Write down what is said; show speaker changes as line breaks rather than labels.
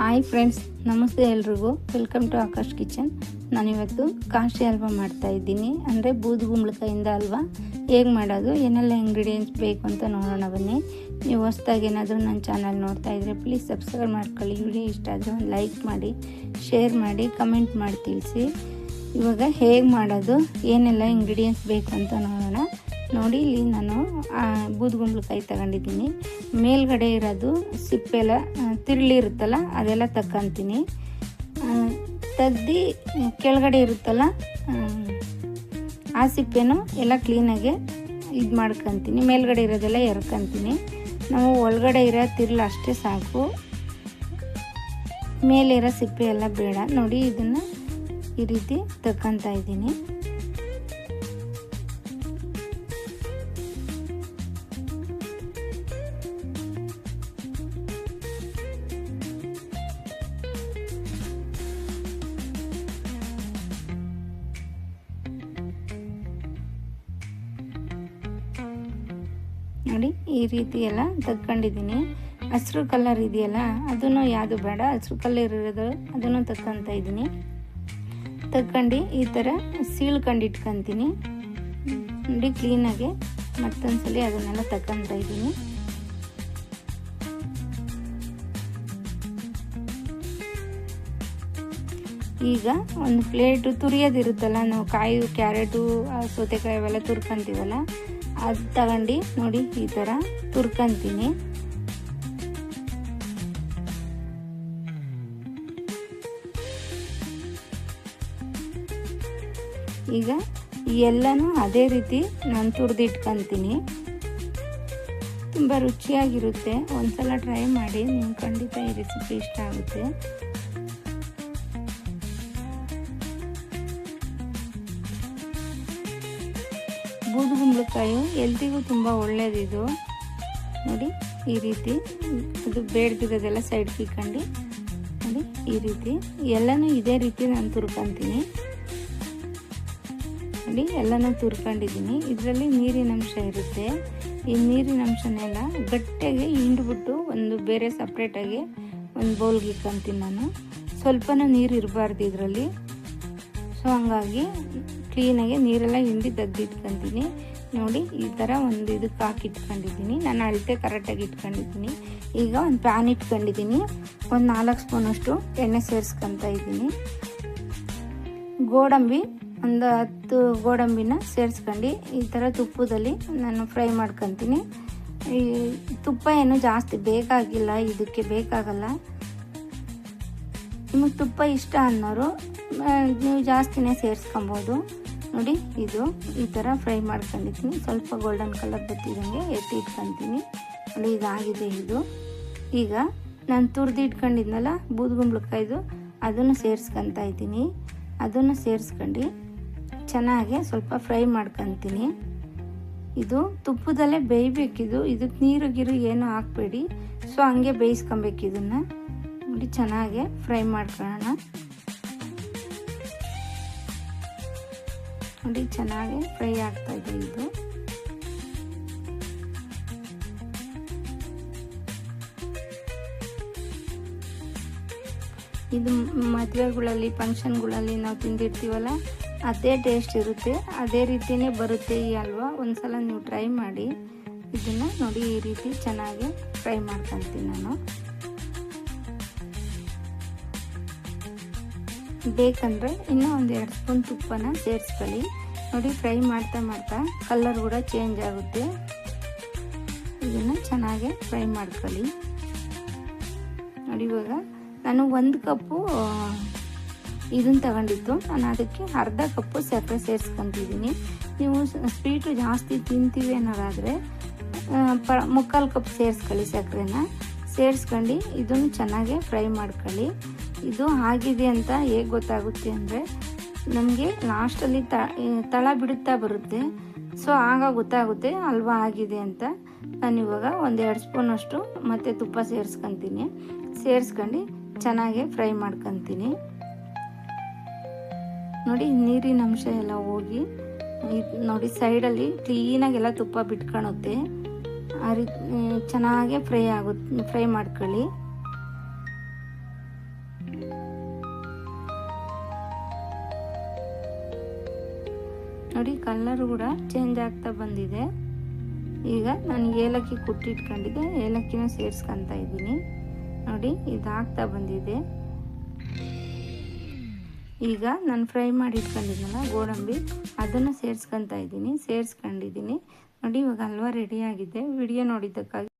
Hi friends, ನಮಸ್ತೆ ಎಲ್ರಿಗೂ. Welcome to Akash kitchen ನಾನಿವತ್ತು ಕಾಶಿ ಹಲ್ವಾ ಮಾಡ್ತಾ ಇದ್ದೀನಿ. ಅಂದರೆ ಬೂದುಗುಂಬಳಕಾಯಿಂದ ಹಲ್ವ. ಹೇಗೆ ಮಾಡೋದು, ಏನೆಲ್ಲ ಇಂಗ್ರೀಡಿಯೆಂಟ್ಸ್ ಬೇಕು ಅಂತ ನೋಡೋಣ ಬನ್ನಿ. ನೀವು ಹೊಸ್ದಾಗಿ ಏನಾದರೂ ನನ್ನ ಚಾನಲ್ ನೋಡ್ತಾ ಇದ್ದರೆ ಪ್ಲೀಸ್ ಸಬ್ಸ್ಕ್ರೈಬ್ ಮಾಡ್ಕೊಳ್ಳಿ. ವಿಡಿಯೋ ಇಷ್ಟ ಆದರೆ ಒಂದು ಲೈಕ್ ಮಾಡಿ ಶೇರ್ ಮಾಡಿ ಕಮೆಂಟ್ ಮಾಡಿ ತಿಳಿಸಿ. ಇವಾಗ ಹೇಗೆ ಮಾಡೋದು, ಏನೆಲ್ಲ ಇಂಗ್ರೀಡಿಯೆಂಟ್ಸ್ ಬೇಕು ಅಂತ ನೋಡೋಣ. ನೋಡಿ, ಇಲ್ಲಿ ನಾನು ಬೂದುಗುಂಬಳಕಾಯಿ ತಗೊಂಡಿದ್ದೀನಿ. ಮೇಲ್ಗಡೆ ಇರೋದು ಸಿಪ್ಪೆಲ್ಲ ತಿರುಳಿ ಇರುತ್ತಲ್ಲ, ಅದೆಲ್ಲ ತಕ್ಕಂತೀನಿ. ತೆಗ್ದು ಕೆಳಗಡೆ ಇರುತ್ತಲ್ಲ, ಆ ಸಿಪ್ಪೆನೂ ಎಲ್ಲ ಕ್ಲೀನಾಗೆ ಇದು ಮಾಡ್ಕೊತೀನಿ. ಮೇಲ್ಗಡೆ ಇರೋದೆಲ್ಲ ಎರ್ಕೊಂತೀನಿ. ನಾವು ಒಳಗಡೆ ಇರೋ ತಿರುಳು ಅಷ್ಟೇ ಸಾಕು. ಮೇಲಿರೋ ಸಿಪ್ಪೆ ಎಲ್ಲ ಬೇಡ. ನೋಡಿ, ಇದನ್ನು ಈ ರೀತಿ ತಕ್ಕಂತ ಇದ್ದೀನಿ. ನೋಡಿ ಈ ರೀತಿ ಎಲ್ಲ ತಕ್ಕೊಂಡಿದ್ದೀನಿ. ಹಸಿರು ಕಲರ್ ಇದೆಯಲ್ಲ, ಅದನ್ನು ಯಾವುದು ಬೇಡ. ಹಸಿರು ಕಲರ್ ಇರೋದು ಅದನ್ನು ತಕ್ಕಂತ ಇದ್ದೀನಿ. ತಕ್ಕೊಂಡು ಈ ಥರ ಸೀಳ್ಕೊಂಡು ಇಟ್ಕೊತೀನಿ ನೋಡಿ ಕ್ಲೀನಾಗಿ ಮತ್ತೊಂದ್ಸಲಿ ಅದನ್ನೆಲ್ಲ ತಕ್ಕೊತ ಇದ್ದೀನಿ. ಈಗ ಒಂದು ಪ್ಲೇಟು ತುರಿಯೋದಿರುತ್ತಲ್ಲ, ನಾವು ಕಾಯಿ, ಕ್ಯಾರೆಟು ಸೌತೆಕಾಯಿ ಅವೆಲ್ಲ ತುರ್ಕೊಂತೀವಲ್ಲ ಅದು ತಗೊಂಡು ನೋಡಿ ಈ ಥರ ತುರ್ಕೊಂತೀನಿ. ಈಗ ಎಲ್ಲನೂ ಅದೇ ರೀತಿ ನಾನು ತುರಿದಿಟ್ಕೊತೀನಿ. ತುಂಬ ರುಚಿಯಾಗಿರುತ್ತೆ. ಒಂದ್ಸಲ ಟ್ರೈ ಮಾಡಿ, ನಿಮ್ಗೆ ಖಂಡಿತ ಈ ರೆಸಿಪಿ ಇಷ್ಟ ಆಗುತ್ತೆ. ಬೂದುಗುಂಬಳಕಾಯಿ ಎಲ್ತಿಗೂ ತುಂಬ ಒಳ್ಳೇದಿದು. ನೋಡಿ, ಈ ರೀತಿ ಅದು ಬೇಡ್ದಿರೋದೆಲ್ಲ ಸೈಡ್ ಕಿಕ್ಕೊಂಡು ನೋಡಿ, ಈ ರೀತಿ. ಎಲ್ಲನೂ ಇದೇ ರೀತಿ ನಾನು ತುರ್ಕೊತೀನಿ. ನೋಡಿ, ಎಲ್ಲನೂ ತುರ್ಕೊಂಡಿದ್ದೀನಿ. ಇದರಲ್ಲಿ ನೀರಿನ ಅಂಶ ಇರುತ್ತೆ. ಈ ನೀರಿನ ಅಂಶನೆಲ್ಲ ಗಟ್ಟಿಯಾಗಿ ಹಿಂಡ್ಬಿಟ್ಟು ಒಂದು ಬೇರೆ ಸಪ್ರೇಟಾಗಿ ಒಂದು ಬೌಲ್ಗೆ ಇಕ್ಕಂತೀನಿ ನಾನು. ಸ್ವಲ್ಪನೂ ನೀರು ಇರಬಾರ್ದು ಇದರಲ್ಲಿ. ಸೊ ಹಂಗಾಗಿ ಕ್ಲೀನಾಗಿ ನೀರೆಲ್ಲ ಹಿಂಡಿ ತೆಗ್ದಿಟ್ಕೊತೀನಿ ನೋಡಿ, ಈ ಥರ ಒಂದು ಇದಕ್ಕೆ ಹಾಕಿ ಇಟ್ಕೊಂಡಿದ್ದೀನಿ ನಾನು ಅಳತೆ ಕರೆಕ್ಟಾಗಿ ಇಟ್ಕೊಂಡಿದ್ದೀನಿ. ಈಗ ಒಂದು ಪ್ಯಾನ್ ಇಟ್ಕೊಂಡಿದ್ದೀನಿ. ಒಂದು ನಾಲ್ಕು ಸ್ಪೂನಷ್ಟು ಎಣ್ಣೆ ಸೇರಿಸ್ಕೊತಾ ಇದ್ದೀನಿ. ಗೋಡಂಬಿ, ಒಂದು ಹತ್ತು ಗೋಡಂಬಿನ ಸೇರಿಸ್ಕೊಂಡು ಈ ಥರ ತುಪ್ಪದಲ್ಲಿ ನಾನು ಫ್ರೈ ಮಾಡ್ಕೊತೀನಿ. ಈ ತುಪ್ಪ ಏನು ಜಾಸ್ತಿ ಬೇಕಾಗಿಲ್ಲ ಇದಕ್ಕೆ ಬೇಕಾಗಲ್ಲ. ನಿಮಗೆ ತುಪ್ಪ ಇಷ್ಟ ಅನ್ನೋರು ನೀವು ಜಾಸ್ತಿನೇ ಸೇರಿಸ್ಕೊಬೋದು. ನೋಡಿ, ಇದು ಈ ಥರ ಫ್ರೈ ಮಾಡ್ಕೊಂಡಿದ್ದೀನಿ. ಸ್ವಲ್ಪ ಗೋಲ್ಡನ್ ಕಲರ್ ಬತ್ತಿದಂಗೆ ಎತ್ತಿ ಇಟ್ಕೊತೀನಿ. ನೋಡಿ, ಇದಾಗಿದೆ ಇದು. ಈಗ ನಾನು ತುರ್ದು ಇಟ್ಕೊಂಡಿದ್ನಲ್ಲ, ಬೂದುಗುಂಬಳಕಾಯ್ದು, ಅದನ್ನು ಸೇರಿಸ್ಕೊತಾ ಇದ್ದೀನಿ. ಅದನ್ನು ಸೇರಿಸ್ಕೊಂಡು ಚೆನ್ನಾಗೆ ಸ್ವಲ್ಪ ಫ್ರೈ ಮಾಡ್ಕೊತೀನಿ. ಇದು ತುಪ್ಪದಲ್ಲೇ ಬೇಯಬೇಕಿದು ಇದಕ್ಕೆ ನೀರು, ಗಿರು ಏನೂ ಹಾಕಬೇಡಿ. ಸೊ ಹಂಗೆ ಬೇಯಿಸ್ಕೊಬೇಕಿದನ್ನು ನೋಡಿ, ಚೆನ್ನಾಗೆ ಫ್ರೈ ಮಾಡ್ಕೊಳ್ಳೋಣ. ನೋಡಿ, ಚೆನ್ನಾಗಿ ಫ್ರೈ ಆಗ್ತಾ ಇದೆ ಇದು. ಇದು ಮದುವೆಗಳಲ್ಲಿ, ಫಂಕ್ಷನ್ಗಳಲ್ಲಿ ನಾವು ತಿಂದಿರ್ತೀವಲ್ಲ, ಅದೇ ಟೇಸ್ಟ್ ಇರುತ್ತೆ. ಅದೇ ರೀತಿಯೇ ಬರುತ್ತೆ ಈ ಹಲ್ವಾ. ಒಂದ್ಸಲ ನೀವು ಟ್ರೈ ಮಾಡಿ. ಇದನ್ನು ನೋಡಿ, ಈ ರೀತಿ ಚೆನ್ನಾಗಿ ಫ್ರೈ ಮಾಡ್ಕೊತೀನಿ ನಾನು. ಬೇಕಂದರೆ ಇನ್ನೂ ಒಂದು ಎರಡು ಸ್ಪೂನ್ ತುಪ್ಪನ ಸೇರಿಸ್ಕೊಳ್ಳಿ. ನೋಡಿ, ಫ್ರೈ ಮಾಡ್ತಾ ಮಾಡ್ತಾ ಕಲರ್ ಕೂಡ ಚೇಂಜ್ ಆಗುತ್ತೆ. ಇದನ್ನು ಚೆನ್ನಾಗಿ ಫ್ರೈ ಮಾಡ್ಕೊಳ್ಳಿ. ನೋಡಿ, ಇವಾಗ ನಾನು ಒಂದು ಕಪ್ಪು ಇದನ್ನು ತಗೊಂಡಿದ್ದು. ನಾನು ಅದಕ್ಕೆ ಅರ್ಧ ಕಪ್ಪು ಸಕ್ಕರೆ ಸೇರಿಸ್ಕೊತಿದ್ದೀನಿ. ನೀವು ಸ್ವೀಟು ಜಾಸ್ತಿ ತಿಂತೀವಿ ಅನ್ನೋದಾದರೆ ಪ, ಮುಕ್ಕಾಲು ಕಪ್ ಸೇರಿಸ್ಕೊಳ್ಳಿ ಸಕ್ಕರೆನ. ಸೇರಿಸ್ಕೊಂಡು ಇದನ್ನು ಚೆನ್ನಾಗಿ ಫ್ರೈ ಮಾಡ್ಕೊಳ್ಳಿ. ಇದು ಆಗಿದೆ ಅಂತ ಹೇಗೆ ಗೊತ್ತಾಗುತ್ತೆ ಅಂದರೆ ನಮಗೆ ಲಾಸ್ಟಲ್ಲಿ ತಳ ಬಿಡುತ್ತಾ ಬರುತ್ತೆ. ಸೊ ಆಗ ಗೊತ್ತಾಗುತ್ತೆ ಹಲ್ವಾ ಆಗಿದೆ ಅಂತ. ನಾನು ಇವಾಗ ಒಂದು ಎರಡು ಸ್ಪೂನಷ್ಟು ಮತ್ತು ತುಪ್ಪ ಸೇರಿಸ್ಕೊತೀನಿ. ಸೇರಿಸ್ಕೊಂಡು ಚೆನ್ನಾಗಿ ಫ್ರೈ ಮಾಡ್ಕೊತೀನಿ. ನೋಡಿ, ನೀರಿನ ಅಂಶ ಎಲ್ಲ ಹೋಗಿ ನೋಡಿ ಸೈಡಲ್ಲಿ ಕ್ಲೀನಾಗೆಲ್ಲ ತುಪ್ಪ ಬಿಟ್ಕೊಳುತ್ತೆ ಆ ರೀತಿ ಚೆನ್ನಾಗೆ ಫ್ರೈ ಆಗುತ್ತೆ ಫ್ರೈ ಮಾಡ್ಕೊಳ್ಳಿ. ನೋಡಿ, ಕಲರ್ ಕೂಡ ಚೇಂಜ್ ಆಗ್ತಾ ಬಂದಿದೆ. ಈಗ ನಾನು ಏಲಕ್ಕಿ ಕುಟ್ಟಿಟ್ಕೊಂಡಿದ್ದೆ. ಏಲಕ್ಕಿನ ಸೇರಿಸ್ಕೊತಾ ಇದ್ದೀನಿ. ನೋಡಿ, ಇದಾಗ್ತಾ ಬಂದಿದೆ. ಈಗ ನಾನು ಫ್ರೈ ಮಾಡಿ ಇಟ್ಕೊಂಡಿದ್ದೆಲ್ಲ ಗೋಡಂಬಿ, ಅದನ್ನು ಸೇರಿಸ್ಕೊತಾ ಇದ್ದೀನಿ. ಸೇರಿಸ್ಕೊಂಡಿದ್ದೀನಿ. ನೋಡಿ, ಇವಾಗ ಹಲ್ವಾ ರೆಡಿಯಾಗಿದೆ ವಿಡಿಯೋ ನೋಡಿದ್ದಕ್ಕಾಗಿ